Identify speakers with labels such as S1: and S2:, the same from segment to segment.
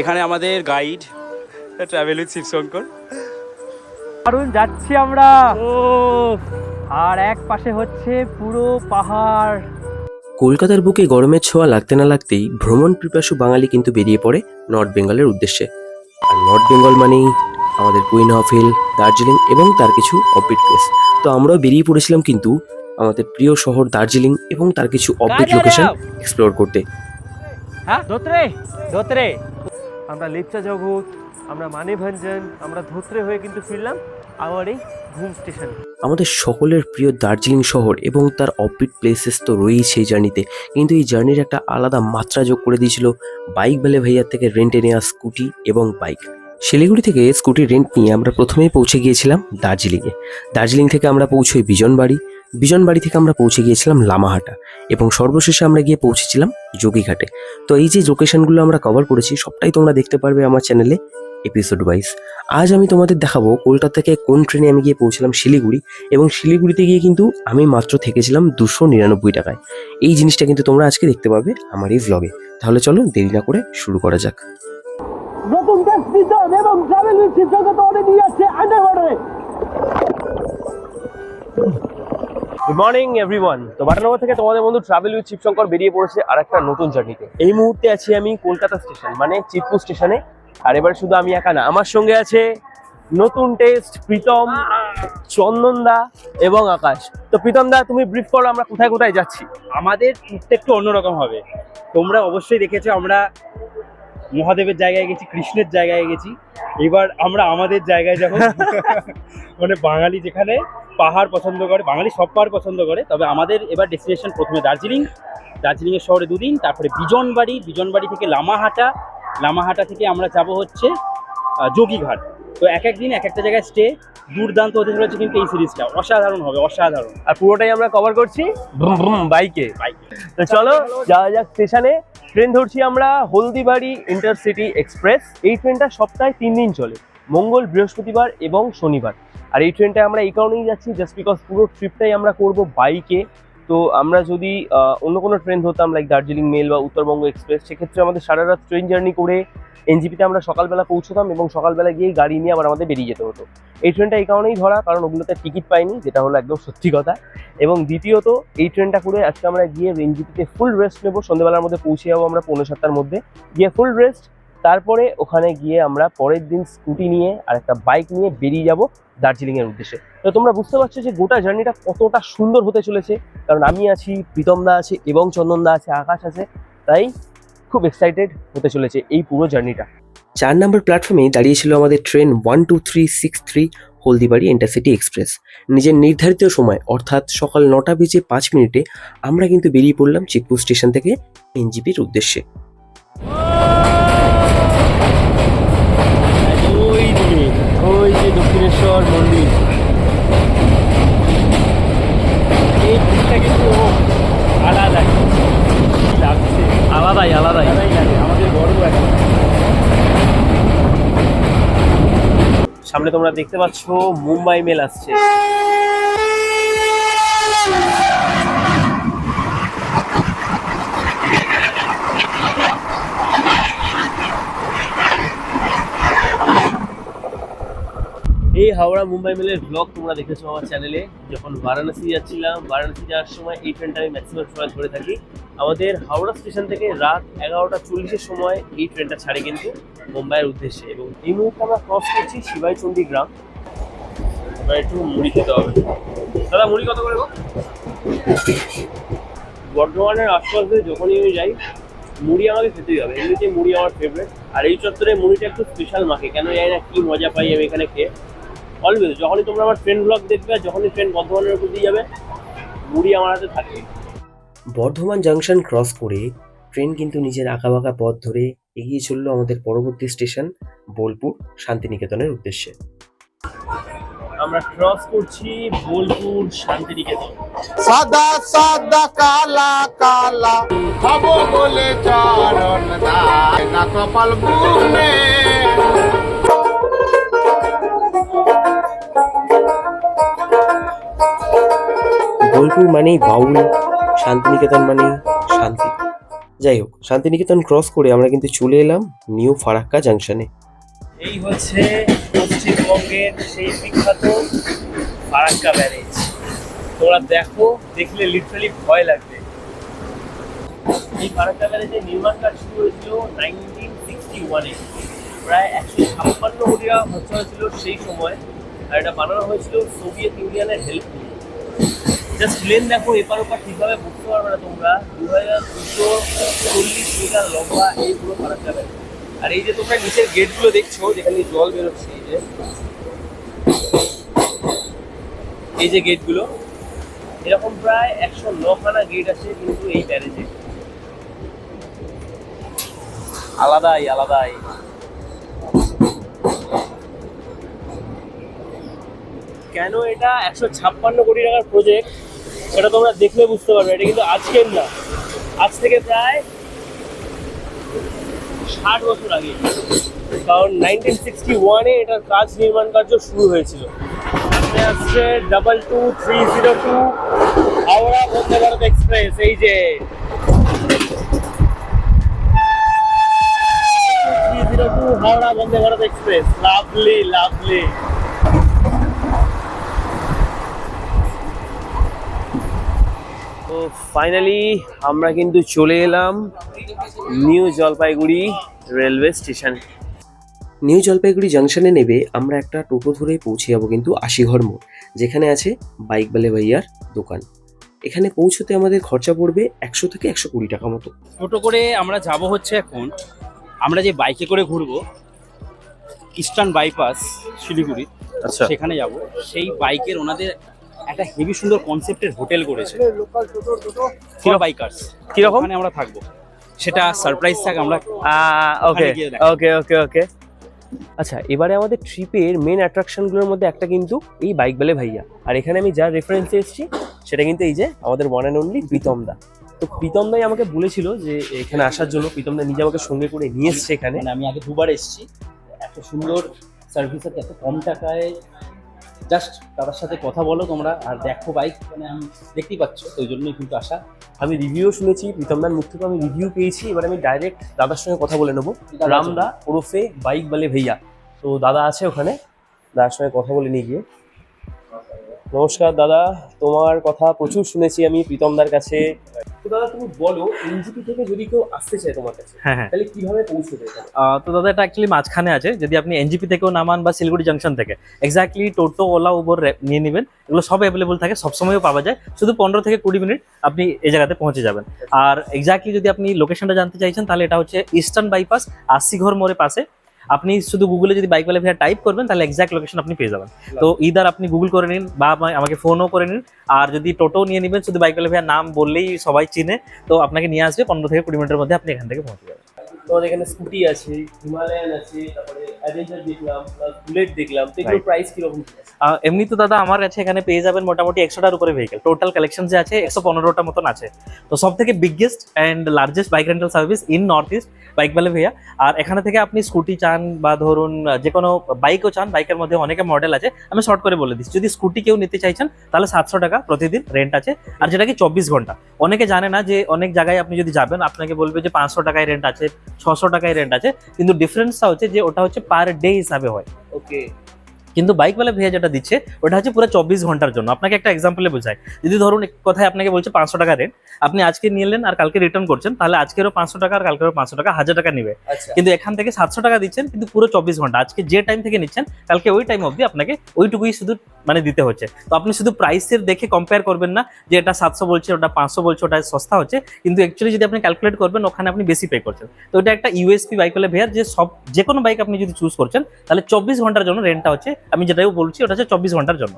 S1: এখানে আমাদের guide travel with Shibshankar
S2: দারুণ যাচ্ছি আমরা। ও আর এক পাশে হচ্ছে পুরো পাহাড়।
S3: কলকাতার বুকে গরমের ছোঁয়া লাগতে না লাগতেই ভ্রমণ পিপাসু বাঙালি কিন্তু বেরিয়ে পড়ে নর্থ বেঙ্গলের উদ্দেশ্যে। আর নর্থ বেঙ্গল মানেই আমাদের কুইন অফ হিল দার্জিলিং এবং তার কিছু অফবিট প্লেস তো আমরাও বেরিয়ে পড়েছিলাম কিন্তু আমাদের প্রিয় শহর দার্জিলিং এবং তার কিছু অফবিট লোকেশন এক্সপ্লোর করতে।
S2: হ্যাঁ ধোত্রে ধোত্রে। আমরা লেপচা জগৎ, আমরা মানে মানেভঞ্জন, আমরা ধোত্রে হয়ে কিন্তু ফিরলাম আমার এই ঘুম স্টেশন।
S3: আমাদের সকলের প্রিয় দার্জিলিং শহর এবং তার অফবিট প্লেসেস তো রয়েছে এই জার্নিতে কিন্তু এই জার্নির একটা আলাদা মাত্রা যোগ করে দিয়েছিল বাইক বেলে ভাইয়ার থেকে রেন্টে নেওয়া স্কুটি এবং বাইক শিলিগুড়ি থেকে স্কুটি রেন্ট নিয়ে আমরা প্রথমেই পৌঁছে গিয়েছিলাম দার্জিলিংয়ে। দার্জিলিং থেকে আমরা পৌঁছই বিজনবাড়ি। বিজনবাড়ি থেকে আমরা পৌঁছে গিয়েছিলাম লামাহাটা এবং সর্বশেষে আমরা গিয়ে পৌঁছেছিলাম যোগীঘাটে। তো এই যে লোকেশনগুলো আমরা কভার করেছি, সবটাই তোমরা দেখতে পারবে আমার চ্যানেলে এপিসোড ওয়াইজ আজ আমি তোমাদের দেখাবো কলকাতা থেকে কোন ট্রেনে আমি গিয়ে পৌঁছলাম শিলিগুড়ি এবং শিলিগুড়িতে গিয়ে কিন্তু আমি মাত্র থেকেছিলাম দুশো নিরানব্বই টাকায়। এই জিনিসটা কিন্তু তোমরা আজকে দেখতে পাবে আমার এই ভ্লগে তাহলে চলো দেরি না করে শুরু করা যাক।
S2: নতুন গুড মর্নিং এভরিওয়ান তো বাটানগর থেকে তোমাদের বন্ধু ট্রাভেল উইথ শিবশঙ্কর বেরিয়ে পড়েছে আর একটা নতুন জার্নিতে এই মুহূর্তে আছি আমি কলকাতা স্টেশন মানে চিতপুর স্টেশনে আর এবার শুধু আমি একা না, আমার সঙ্গে আছে নতুন টেস্ট প্রীতম, চন্দন দা এবং আকাশ। তো প্রীতম দা, তুমি ব্রিফ করো, আমরা কোথায় কোথায় যাচ্ছি?
S1: আমাদের ট্যুরটা একটু অন্যরকম হবে। তোমরা অবশ্যই দেখেছ আমরা মহাদেবের জায়গায় গেছি কৃষ্ণের জায়গায় গেছি। এবার আমরা আমাদের জায়গায় যাব। মানে বাঙালি যেখানে পাহাড় পছন্দ করে বাঙালি সব পাহাড় পছন্দ করে তবে আমাদের এবার ডেস্টিনেশন প্রথমে দার্জিলিং। দার্জিলিংয়ের শহরে দুদিন তারপরে বিজনবাড়ি। বিজনবাড়ি থেকে লামাহাটা। লামাহাটা থেকে আমরা যাব হচ্ছে যোগীঘাট। তো এক এক দিন এক একটা জায়গায় স্টে দুর্দান্ত হতে চলেছে কিন্তু এই সিরিজটা। অসাধারণ হবে অসাধারণ।
S2: আর পুরোটাই আমরা কভার করছি বাইকে। তো চলো যাওয়া যাক স্টেশনে। ট্রেন ধরছি আমরা হলদিবাড়ি ইন্টারসিটি এক্সপ্রেস এই ট্রেনটা সপ্তাহে তিন দিন চলে মঙ্গল বৃহস্পতিবার এবং শনিবার। আর এই ট্রেনটা আমরা এই কারণেই যাচ্ছি জাস্ট বিকজ পুরো ট্রিপটাই আমরা করব বাইকে তো আমরা যদি অন্য কোনো ট্রেন ধরতাম লাইক দার্জিলিং মেল বা উত্তরবঙ্গ এক্সপ্রেস সেক্ষেত্রে আমাদের সারা রাত ট্রেন জার্নি করে এনজিপিতে আমরা সকালবেলা পৌঁছতাম এবং সকালবেলা গিয়ে গাড়ি নিয়ে আবার আমাদের বেরিয়ে যেতে হতো। এই ট্রেনটা এই কারণেই ধরা, কারণ ওগুলোতে টিকিট পাইনি, যেটা হলো একদম সত্যি কথা। এবং দ্বিতীয়ত, এই ট্রেনটা করে আজকে আমরা গিয়ে এনজিপিতে ফুল রেস্ট নেব সন্ধ্যেবেলার মধ্যে পৌঁছে যাব আমরা পৌনে সাতটার মধ্যে। গিয়ে ফুল রেস্ট তারপরে ওখানে গিয়ে আমরা পরের দিন স্কুটি নিয়ে আর একটা বাইক নিয়ে বেরিয়ে যাব। দার্জিলিং এর উদ্দেশ্যে। তো তোমরা বুঝতে পারছ যে গোটা জার্নিটা কতটা সুন্দর হতে চলেছে। কারণ আমি আছি, প্রীতম দা আছে এবং চন্দন দা আছে, আকাশ আছে। তাই খুব এক্সাইটেড হতে চলেছে এই পুরো জার্নিটা।
S3: চার নম্বর প্ল্যাটফর্মে দাঁড়িয়েছিল আমাদের train one two three six three Haldibari intercity express নিজের নির্ধারিত সময়, অর্থাৎ সকাল নটা বেজে পাঁচ মিনিটে আমরা কিন্তু বেরিয়ে পড়লাম চিকপুর স্টেশন থেকে এনজিপির উদ্দেশ্যে।
S2: দক্ষিণেশ্বর মন্দির। এই দিকটা কিন্তু আলাদাই লাগছে। আলাদাই আলাদাই। আলাদাই লাগে। আমাদের বড় একটা সামনে তোমরা দেখতে পাচ্ছ মুম্বাই মেল আসছে। এই হাওড়া মুম্বাই মেলের ব্লগ তোমরা দেখেছ আমার চ্যানেলে যখন বারাণসী যাচ্ছিলাম, বারাণসী যাওয়ার সময় এই ট্রেনটা আমি ম্যাক্সিমাম সময় ধরে থাকি। আমাদের হাওড়া স্টেশন থেকে রাত এগারোটা চল্লিশের সময় এই ট্রেনটা ছাড়ে কিন্তু মুম্বাইয়ের উদ্দেশ্যে এবং এই মুহূর্তে আমরা ক্রস করছি শিবাইচন্ডী গ্রাম। এবার একটু মুড়ি খেতে হবে। দাদা, মুড়ি কত করে বর্ধমানের আশপাশ যখনই আমি যাই, মুড়ি আমাকে খেতেই হবে। এমনিতে মুড়ি আমার ফেভারিট আর এই চত্বরে মুড়িটা একটু স্পেশাল মাখে। কেন জানি না কি মজা পাই আমি এখানে খেয়ে। অলওয়েজ যখনই তোমরা আমার ট্রেন ব্লগ দেখবে আর যখনই ট্রেন বর্ধমানের উপর দিয়ে যাবে মুড়ি আমার হাতে থাকে
S3: বর্ধমান জাংশন ক্রস করে ট্রেন কিন্তু নিজের আঁকাবাঁকা পথ ধরে এগিয়ে চলল আমাদের পরবর্তী স্টেশন বোলপুর শান্তিনিকেতনের উদ্দেশ্যে।
S2: আমরা ক্রস করছি বোলপুর শান্তিনিকেতন।
S4: সাদা সাদা কালা কালা। খাব বলে চরণ দায় না কপাল বুনে
S3: বোলপুর মানেই বাউল, শান্তিনিকেতন মানেই শান্তি। যাই হোক, শান্তিনিকেতন ক্রস করে আমরা কিন্তু চলে এলাম নিউ ফারাক্কা জাংশনে
S2: এই হচ্ছে পশ্চিমবঙ্গের সেই বিখ্যাত ফারাক্কা ব্যারেজ। তোমরা দেখো, দেখলে লিটারালি ভয় লাগবে। এই ফারাক্কা ব্যারেজের নির্মাণ কাজ শুরু হয়েছিল নাইনটিন সিক্সটি ওয়ানে প্রায় একশো ছাপ্পান্ন কোটি টাকা হয়েছিল সেই সময়। আর এটা বানানো হয়েছিল সোভিয়েত ইউনিয়নের হেল্প নিয়ে। জাস্ট প্লেন দেখো, এপার ওপার ঠিকভাবে বুঝতে পারবে না তোমরা। দু হাজার দুশো চল্লিশ মিটার লম্বা এই পুরো ফারাক্কা ব্যারেজ আর এই যে তোমরা নিচের গেটগুলো দেখছ, যেখানে জল বেরোচ্ছে, এই যে। এই যে গেটগুলো, এরকম প্রায় একশো নখানা গেট আছে কিন্তু এই ব্যারেজে। আলাদাই আলাদাই। কেন এটা একশো ছাপ্পান্ন কোটি টাকার প্রজেক্ট এটা তোমরা দেখলে বুঝতে পারবে, এটা কিন্তু আজকের না। আজ থেকে প্রায় ষাট বছর আগে। কারণ নাইনটিন সিক্সটি ওয়ানে এটার কাজ নির্মাণ কার্য শুরু হয়েছিল। সামনে আসছে double two three zero two Howrah Vande Bharat express, এই যে। Three zero two Howrah Vande Bharat express. Lovely lovely. তো ফাইনালি আমরা কিন্তু চলে এলাম new Jalpaiguri railway station
S3: new Jalpaiguri জাংশনে নেবে আমরা একটা টোটো ধরে পৌঁছে যাব কিন্তু আশিঘর মোড় যেখানে আছে বাইক বালে ভাইয়ার দোকান। এখানে পৌঁছতে আমাদের খরচা পড়বে একশো থেকে একশো কুড়ি টাকা মতো।
S1: টোটো করে আমরা যাব হচ্ছে এখন আমরা যে বাইকে করে ঘুরবো ইস্টার্ন বাইপাস শিলিগুড়ি
S2: আচ্ছা।
S1: সেখানে যাব। সেই বাইকের ওনাদের একটা হেভি সুন্দর কনসেপ্টের হোটেল করেছে। ফিরো বাইকার্স
S2: কীরকম
S1: ওখানে আমরা থাকব। সেটা সারপ্রাইজ থাক আমরা
S2: ওকে ওকে ওকে ওকে আচ্ছা এবারে আমাদের ট্রিপের মেন অ্যাট্রাকশনগুলোর মধ্যে একটা কিন্তু এই বাইক বেলে ভাইয়া। আর এখানে আমি যার রেফারেন্স এসেছি সেটা কিন্তু এই যে আমাদের one and only Pritam da. তো প্রীতম দাই আমাকে বলেছিল যে এখানে আসার জন্য প্রীতম দা নিজে আমাকে সঙ্গে করে নিয়ে এসছে এখানে।
S1: মানে আমি আগে দুবার এসেছি এত সুন্দর সার্ভিস আছে এত কম টাকায় জাস্ট তাদের সাথে কথা বলো তোমরা আর দেখো বাইক মানে আমি দেখতেই পাচ্ছ তো ওই জন্যই কিন্তু আসা
S2: আমি রিভিউ শুনেছি প্রীতম দার মুখ থেকে আমি রিভিউ পেয়েছি এবার আমি ডাইরেক্ট দাদার সঙ্গে কথা বলে নেব। রামদা ওরফে বাইক বলে ভাইয়া। তো দাদা আছে ওখানে দাদার সঙ্গে কথা বলে নিয়ে গিয়ে। নমস্কার দাদা। তোমার কথা প্রচুর শুনেছি আমি প্রীতমদার কাছে। তো দাদা তুমি বলো এনজিপি থেকে যদি কেউ আসতে চায় তোমার কাছে
S5: হ্যাঁ হ্যাঁ।
S2: তাহলে কীভাবে
S5: আহ, তো দাদা এটা অ্যাকচুয়ালি মাঝখানে আছে। যদি আপনি এনজিপি থেকেও নামান বা শিলিগুড়ি জাংশন থেকে এক্স্যাক্টলি টোটো ওলা উবর নিয়ে নেবেন। এগুলো সব অ্যাভেলেবল থাকে সবসময়ও পাওয়া যায়। শুধু পনেরো থেকে কুড়ি মিনিট আপনি এই জায়গাতে পৌঁছে যাবেন। আর এক্স্যাক্টলি যদি আপনি লোকেশনটা জানতে চাইছেন তাহলে এটা হচ্ছে ইস্টার্ন বাইপাস আশিঘর মোড়ের পাশে। আপনি শুধু গুগলে যদি বাইক ওয়ালা ভিড়া টাইপ করবেন তাহলে এক্সাক্ট লোকেশন আপনি পেয়ে যাবেন। তো ইদার আপনি গুগল করে নিন বা আমাকে ফোনও করে নিন। আর যদি টোটো নিয়ে নেবেন শুধু বাইক ওয়ালা ভিড়া নাম বললেই সবাই চিনে তো আপনাকে নিয়ে আসবে পনেরো থেকে কুড়ি মিনিটের মধ্যে আপনি এখান থেকে পৌঁছে যাবেন।
S2: তোমাদের এখানে স্কুটি আছে হিমালয়ান আছে তারপরে অ্যাডভেঞ্চার দেখলাম বুলেট দেখলাম তো এগুলো প্রাইস কীরকম
S5: এমনি তো দাদা আমার কাছে এখানে পেয়ে যাবেন মোটামুটি একশোটার উপরে ভেহিকেল টোটাল কালেকশন যে আছে একশো পনেরোটা মতন আছে। তো সব থেকে biggest and largest bike rental service in North East bike বেলে ভাইয়া আর এখানে থেকে আপনি স্কুটি চান বা ধরুন যে কোনো বাইকও চান বাইকের মধ্যে অনেকে মডেল আছে। আমি শর্ট করে বলে দিচ্ছি যদি স্কুটি কেউ নিতে চাইছেন তাহলে সাতশো টাকা প্রতিদিন রেন্ট আছে। আর যেটা কি চব্বিশ ঘণ্টা। অনেকে জানে না যে অনেক জায়গায় আপনি যদি যাবেন আপনাকে বলবে যে পাঁচশো টাকায় রেন্ট আছে ছশো টাকায় রেন্ট আছে। কিন্তু ডিফারেন্সটা হচ্ছে যে ওটা হচ্ছে পার ডে হিসাবে হয়।
S2: ওকে
S5: কিন্তু বাইকওয়ালা ভাইয়া যেটা দিচ্ছে ওটা হচ্ছে পুরো চব্বিশ ঘণ্টার জন্য। আপনাকে একটা এক্সাম্পলে বোঝায় যদি ধরুন কথায় আপনাকে বলছে পাঁচশো টাকা রেন্ট আপনি আজকে নিলেন আর কালকে রিটার্ন করছেন তাহলে আজকেরও পাঁচশো টাকা আর কালকেরও পাঁচশো টাকা হাজার টাকা নেবে।
S2: আচ্ছা।
S5: কিন্তু এখান থেকে সাতশো টাকা দিচ্ছেন কিন্তু পুরো চব্বিশ ঘণ্টা। আজকে যে টাইম থেকে নিচ্ছেন কালকে ওই টাইম অবধি আপনাকে ওইটুকুই শুধু মানে দিতে হচ্ছে। তো আপনি শুধু প্রাইসের দেখে কম্পেয়ার করবেন না যে এটা সাতশো বলছে ওটা পাঁচশো বলছে ওটা সস্তা হচ্ছে। কিন্তু অ্যাকচুয়ালি যদি আপনি ক্যালকুলেট করবেন ওখানে আপনি বেশি পে করছেন। তো এটা একটা ইউএসপি বাইক হলে ভেয়ার যে সব যে কোনো বাইক আপনি যদি চুজ করছেন তাহলে চব্বিশ ঘণ্টার জন্য রেন্টটা হচ্ছে আমি যেটাও বলছি ওটা হচ্ছে চব্বিশ ঘণ্টার জন্য।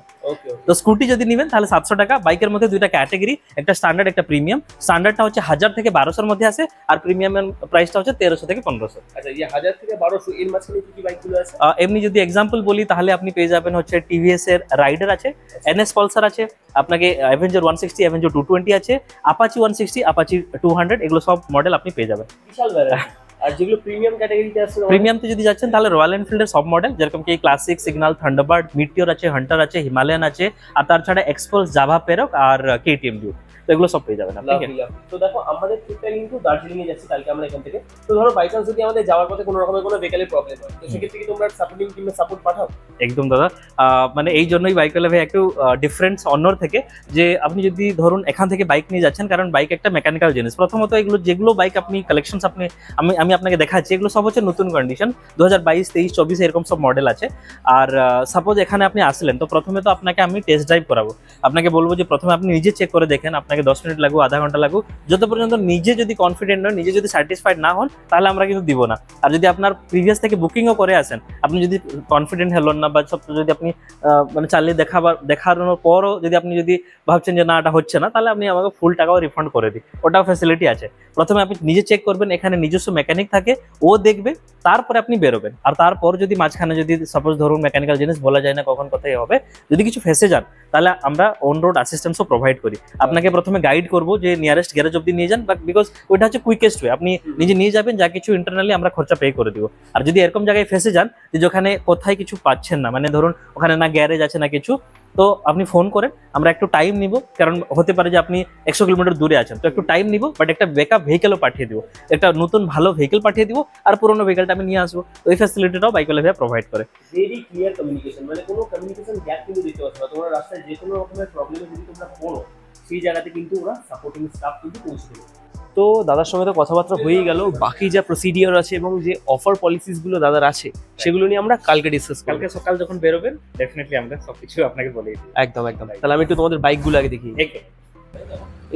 S5: তো স্কুটি যদি নেবেন তাহলে সাতশো টাকা। বাইকের মধ্যে দুইটা ক্যাটাগরি একটা স্ট্যান্ডার্ড একটা প্রিমিয়াম স্ট্যান্ডার্ডটা হচ্ছে হাজার থেকে বারোশোর মধ্যে আছে আর প্রিমিয়াম প্রাইসটা হচ্ছে তেরোশো থেকে পনেরোশো।
S2: আচ্ছা এই হাজার থেকে বারোশো এর মাঝখানে কি কি বাইকগুলো আছে?
S5: এমনি যদি এক্সাম্পল বলি তাহলে আপনি পেয়ে যাবেন হচ্ছে টিভিএস এর রাইডার আছে এনএস পালসার আছে আপনাকে Avenger one sixty Avenger two twenty আছে Apache one sixty Apache two hundred এগুলো সব মডেল আপনি পেয়ে যাবেন।
S2: বিশাল আর যেগুলো প্রিমিয়াম ক্যাটাগরিতে আছে
S5: প্রিমিয়ামতে যদি যাচ্ছেন, তাহলে রয়্যাল এনফিল্ডের সব মডেল যেরকম কি ক্লাসিক সিগনাল থান্ডারবার্ড মিটিওর আছে হান্টার আছে হিমালয়ান আছে, আর তাছাড়া এক্সপোজ জাভা পেরক আর কেটিএম ডিউ তো এগুলো সব পেয়ে যাবেন.
S2: তো দেখো আমাদের ট্রিপটা কিন্তু দার্জিলিং এ যাচ্ছি কালকে আমরা এখান থেকে। তো ধরো বাই চান্স যদি আমাদের যাওয়ার পথে কোনো রকমের কোনো ভেহিকেলের প্রবলেম হয় তো সেক্ষেত্রে কি তোমরা সাপোর্টিং টিমে সাপোর্ট পাঠাও?
S5: একদম দাদা। মানে এই জন্যই বাইক ভাই একটু ডিফারেন্স অন্যর থেকে যে আপনি যদি ধরুন এখান থেকে বাইক নিয়ে যাচ্ছেন কারণ বাইক একটা মেকানিক্যাল জিনিস। প্রথমত এগুলো যেগুলো বাইক আপনি কালেকশনস আপনি আমি আমি আপনাকে দেখাচ্ছি এগুলো সব হচ্ছে নতুন কন্ডিশন দু হাজার বাইশ তেইশ চব্বিশ এরকম সব মডেল আছে। আর সাপোজ এখানে আপনি আসলেন তো প্রথমে তো আপনাকে আমি টেস্ট ড্রাইভ করাবো। আপনাকে বলব যে প্রথমে আপনি নিজে চেক করে দেখেন আপনাকে দশ মিনিট লাগুক আধা ঘণ্টা লাগুক যত পর্যন্ত নিজে যদি কনফিডেন্ট নয়, নিজে যদি স্যাটিসফাইড না হন, তাহলে আমরা কিন্তু দিব না। আর যদি আপনার প্রিভিয়াস থেকে বুকিংও করে আসেন, আপনি যদি কনফিডেন্ট হলেন না বা সব যদি আপনি মানে চালিয়ে দেখাবার, দেখানোর পরও যদি আপনি যদি ভাবছেন যে না, এটা হচ্ছে না, তাহলে আপনি আমাকে ফুল টাকাও রিফান্ড করে দিই ওটাও ফ্যাসিলিটি আছে। প্রথমে আপনি নিজে চেক করবেন, এখানে নিজস্ব মেকানিক থাকে, ও দেখবে তারপরে আপনি বেরোবেন। আর তারপর যদি মাঝখানে যদি সাপোজ ধরুন মেকানিক্যাল জিনিস বলা যায় না কখন কোথায় হবে যদি কিছু ফেসে যান তাহলে আমরা অন রোড অ্যাসিস্ট্যান্সও প্রোভাইড করি। আপনাকে প্রথমে গাইড করব যে নিয়ারেস্ট গ্যারেজ অব্দি নিয়ে যান বাট বিকজ ওইটা হচ্ছে কুইকেস্ট ওয়ে আপনি নিজে নিয়ে যাবেন যা কিছু ইন্টারনালি আমরা খরচা পে করে দিব। আর যদি এরকম জায়গায় ফেসে যান যে যেখানে কোথায় কিছু পাচ্ছেন না মানে ধরুন ওখানে না গ্যারেজ আছে না কিছু তো আপনি ফোন করেন, আমরা একটু টাইম নিব, কারণ হতে পারে যে আপনি একশো কিলোমিটার দূরে আছেন, তো একটু টাইম নিব বাট একটা ব্যাকআপ ভেহিকেলও পাঠিয়ে দিব, একটা নতুন ভালো ভেহিকেল পাঠিয়ে দিব, আর পুরোনো ভেহিকেলটা আমি নিয়ে আসব এই ফ্যাসিলিটিটাও বাইকওয়ালা ভাইয়া প্রোভাইড করে।
S2: মানে সেই জায়গাতে কিন্তু ওরা সাপোর্টিং স্টাফ কিন্তু পৌঁছে দেবে। তো দাদার সঙ্গে তো কথাবার্তা হয়েই গেল। বাকি যা প্রসিডিওর আছে এবং যে অফার পলিসিসগুলো দাদার আছে সেগুলো নিয়ে আমরা কালকে ডিসকাস
S5: কালকে সকাল যখন বেরোবেন ডেফিনেটলি আমরা সবকিছু আপনাকে বলে দিই
S2: একদম একদম। তাহলে আমি একটু তোমাদের বাইকগুলো আগে দেখি
S5: একদম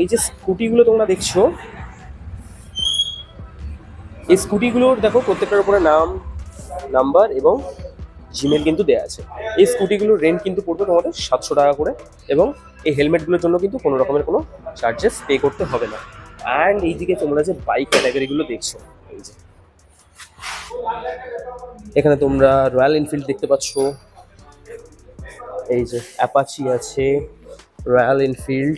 S2: এই যে স্কুটিগুলো তোমরা দেখছ এই স্কুটিগুলোর দেখো প্রত্যেকটার উপরে নাম নাম্বার এবং জিমেল কিন্তু দেওয়া আছে। এই স্কুটি স্কুটিগুলোর রেন্ট কিন্তু পড়বে তোমাদের সাতশো টাকা করে এবং এই হেলমেটগুলোর জন্য কিন্তু কোনো রকমের কোনো চার্জেস পে করতে হবে না। অ্যান্ড এইদিকে তোমরা যে বাইক ক্যাটাগরিগুলো দেখছ, এই যে। এখানে তোমরা রয়্যাল এনফিল্ড দেখতে পাচ্ছ। এই যে অ্যাপাচি আছে রয়্যাল এনফিল্ড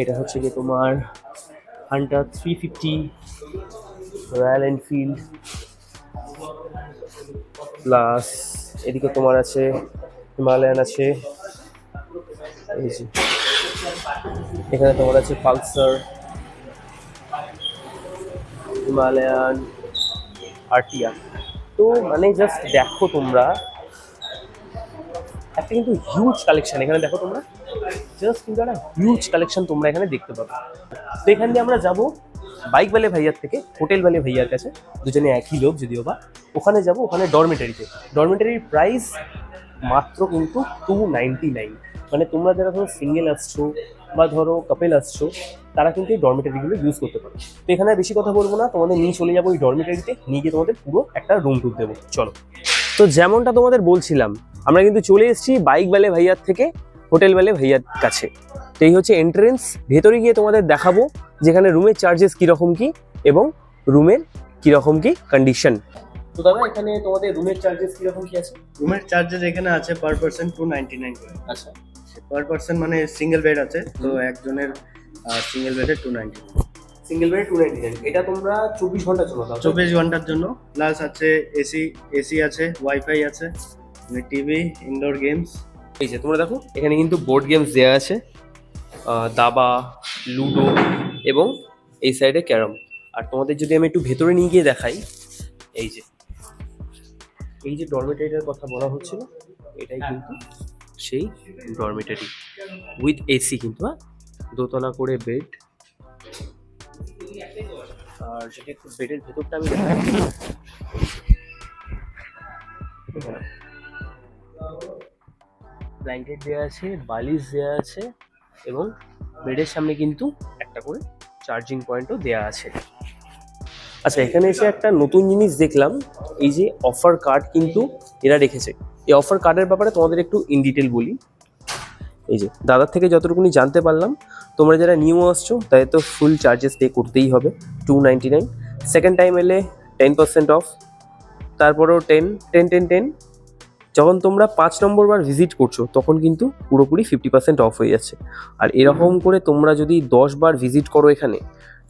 S2: এটা হচ্ছে কি তোমার Hunter three fifty Royal Enfield plus এদিকে তোমার আছে হিমালয়ান আছে। এই যে। এখানে তোমার আছে পালসার, হিমালয়ান, আরটিআর। তো মানে জাস্ট দেখো তোমরা, একটা কিন্তু হিউজ কালেকশন এখানে দেখো তোমরা জাস্ট কিন্তু একটা হিউজ কালেকশন তোমরা এখানে দেখতে পাবে। তো এখান দিয়ে আমরা যাব বাইক বেলে ভাইয়ার থেকে হোটেল বেলে ভাইয়ার কাছে। দুজনে একই লোক যদিও বা। ওখানে যাব, ওখানে ডরমেটারিতে ডরমেটারির প্রাইস মাত্র কিন্তু টু নাইনটি নাইন মানে তোমরা যারা ধরো সিঙ্গেল আসছো বা ধরো কাপেল আসছো তারা কিন্তু এই ডরমেটারিগুলো ইউজ করতে পারো। তো এখানে বেশি কথা বলব না তোমাদের নিয়ে চলে যাব ওই ডরমেটারিতে নিয়ে গিয়ে তোমাদের পুরো একটা রুম টুর দেবো। চলো। তো যেমনটা তোমাদের বলছিলাম আমরা কিন্তু চলে এসেছি বাইক বেলে ভাইয়ার থেকে হোটেল বেলে ভাইয়ার কাছে। তো এই হচ্ছে এন্ট্রেন্স ভেতরে গিয়ে তোমাদের দেখাবো যেখানে রুমের চার্জেস কীরকম কি এবং রুমের কীরকম কি কন্ডিশন তো দাদা এখানে তোমাদের রুমের চার্জেস কীরকম কি আছে?
S6: রুমের চার্জেস এখানে আছে per person two ninety nine
S2: আচ্ছা।
S6: পার পার্সন মানে সিঙ্গেল বেড আছে তো একজনের সিঙ্গেল বেডে two ninety
S2: single bed two ninety nine এটা তোমরা চব্বিশ ঘণ্টার জন্য দাও
S6: চব্বিশ ঘণ্টার জন্য। প্লাস আছে এসি এসি আছে ওয়াইফাই আছে টিভি ইনডোর গেমস
S2: এই যে তোমরা দেখো এখানে কিন্তু বোর্ড গেমস দেওয়া আছে। দাবা লুডো এবং এই সাইডে ক্যারম। আর তোমাদের যদি আমি একটু ভেতরে নিয়ে গিয়ে দেখাই এই যে এই যে ডরমেটারিটার কথা বলা হচ্ছিল এটাই কিন্তু সেই ডরমেটারি উইথ এসি কিন্তু হ্যাঁ? দোতলা করে বেড আর একটু বেডের ভেতরটা আমি ব্ল্যাঙ্কেট দেওয়া আছে, বালিশ দেওয়া আছে এবং বেডের সামনে কিন্তু একটা করে চার্জিং পয়েন্টও দেওয়া আছে। আচ্ছা এখানে এসে একটা নতুন জিনিস দেখলাম, এই যে অফার কার্ড কিন্তু এরা রেখেছে। এই অফার কার্ডের ব্যাপারে তোমাদের একটু ইন ডিটেল বলি। এই যে, দাদার থেকে যতটুকুনি জানতে পারলাম, তোমরা যারা নিউ আসছো, তাদের তো ফুল চার্জেস পে করতেই হবে two ninety nine second time এলে টেন পার্সেন্ট অফ তারপরেও টেন টেন টেন টেন যখন তোমরা পাঁচ নম্বর বার ভিজিট করছ, তখন কিন্তু পুরোপুরি ফিফটি পার্সেন্ট অফ হয়ে যাচ্ছে। আর এরকম করে তোমরা যদি দশ বার ভিজিট করো এখানে,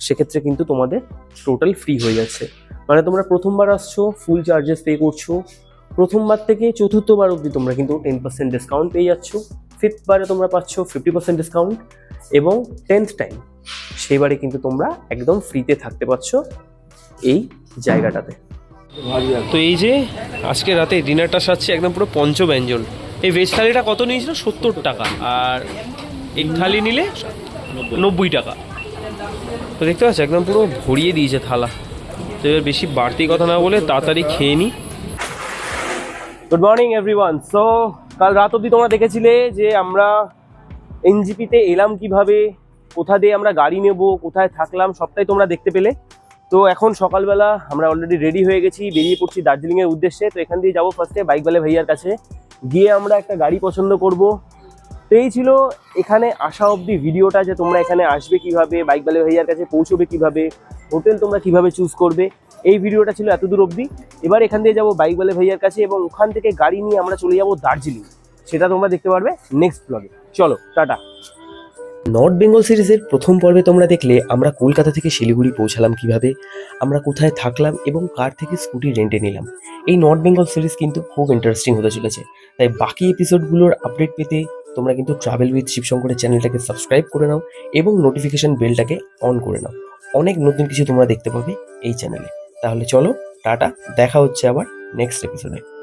S2: সেক্ষেত্রে কিন্তু তোমাদের টোটাল ফ্রি হয়ে যাচ্ছে। মানে তোমরা প্রথমবার আসছো ফুল চার্জেস পে করছ প্রথমবার থেকে চতুর্থবার অবধি তোমরা কিন্তু টেন পার্সেন্ট ডিসকাউন্ট পেয়ে যাচ্ছ। ফিফথ বারে তোমরা পাচ্ছ ফিফটি পার্সেন্ট ডিসকাউন্ট এবং টেন্থ টাইম সেবারে কিন্তু তোমরা একদম ফ্রিতে থাকতে পারছ এই জায়গাটাতে।
S7: তো এই যে আজকে রাতে ডিনারটা সাজছে একদম পুরো পঞ্চব্যঞ্জন। এই ভেজ থালিটা কত নিয়েছিল? সত্তর টাকা। আর এগ থালি নিলে নব্বই টাকা। তো দেখতে পাচ্ছ, একদম পুরো ভরিয়ে দিয়েছে থালা। তো এবার বেশি বাড়তি কথা না বলে তাড়াতাড়ি খেয়ে নিই।
S2: গুড মর্নিং এভরিওয়ান সো কাল রাত অবধি তোমরা দেখেছিলে যে আমরা এনজিপিতে এলাম কীভাবে, কোথা দিয়ে আমরা গাড়ি নেব, কোথায় থাকলাম, সবটাই তোমরা দেখতে পেলে। তো এখন সকালবেলা আমরা অলরেডি রেডি হয়ে গেছি, বেরিয়ে পড়ছি দার্জিলিংয়ের উদ্দেশ্যে। তো এখান দিয়ে যাব ফার্স্টে বাইক বেলে ভাইয়ার কাছে। গিয়ে আমরা একটা গাড়ি পছন্দ করব। তো এই ছিল এখানে আসা অবধি ভিডিওটা যে তোমরা এখানে আসবে কীভাবে বাইক বেলে ভাইয়ার কাছে পৌঁছবে কীভাবে, হোটেল তোমরা কীভাবে চুজ করবে। এই ভিডিওটা ছিল এতদূর অবধি। এবার এখান দিয়ে যাব বাইক বেলে ভাইয়ার কাছে এবং ওখান থেকে গাড়ি নিয়ে আমরা চলে যাব দার্জিলিং। সেটা তোমরা দেখতে পারবে নেক্সট ব্লগে চলো, টাটা।
S3: নর্থ বেঙ্গল সিরিজের প্রথম পর্বে তোমরা দেখলে আমরা কলকাতা থেকে শিলিগুড়ি পৌঁছালাম কীভাবে, আমরা কোথায় থাকলাম এবং কার থেকে স্কুটি রেন্টে নিলাম। এই নর্থ বেঙ্গল সিরিজ কিন্তু খুব ইন্টারেস্টিং হতে চলেছে। তাই বাকি এপিসোডগুলোর আপডেট পেতে তোমরা কিন্তু ট্রাভেল উইথ শিবশঙ্করের চ্যানেলটাকে সাবস্ক্রাইব করে নাও এবং নোটিফিকেশন বেলটাকে অন করে নাও। অনেক নতুন কিছু তোমরা দেখতে পাবে এই চ্যানেলে তাহলে চলো টাটা দেখা হচ্ছে আবার নেক্সট এপিসোডে